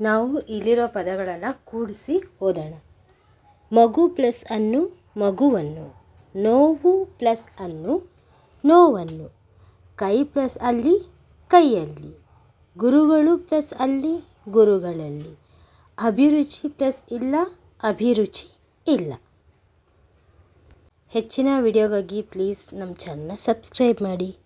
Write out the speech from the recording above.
ನಾವು ಇಲ್ಲಿರೋ ಪದಗಳನ್ನು ಕೂಡಿಸಿ ಓದೋಣ. ಮಗು ಪ್ಲಸ್ ಅನ್ನು, ಮಗುವನ್ನು. ನೋವು ಪ್ಲಸ್ ಅನ್ನು, ನೋವನ್ನು. ಕೈ ಪ್ಲಸ್ ಅಲ್ಲಿ, ಕೈಯಲ್ಲಿ. ಗುರುಗಳು ಪ್ಲಸ್ ಅಲ್ಲಿ, ಗುರುಗಳಲ್ಲಿ. ಅಭಿರುಚಿ ಪ್ಲಸ್ ಇಲ್ಲ, ಅಭಿರುಚಿ ಇಲ್ಲ. ಹೆಚ್ಚಿನ ವಿಡಿಯೋಗಾಗಿ ಪ್ಲೀಸ್ ನಮ್ಮ ಚಾನಲ್ನ ಸಬ್ಸ್ಕ್ರೈಬ್ ಮಾಡಿ.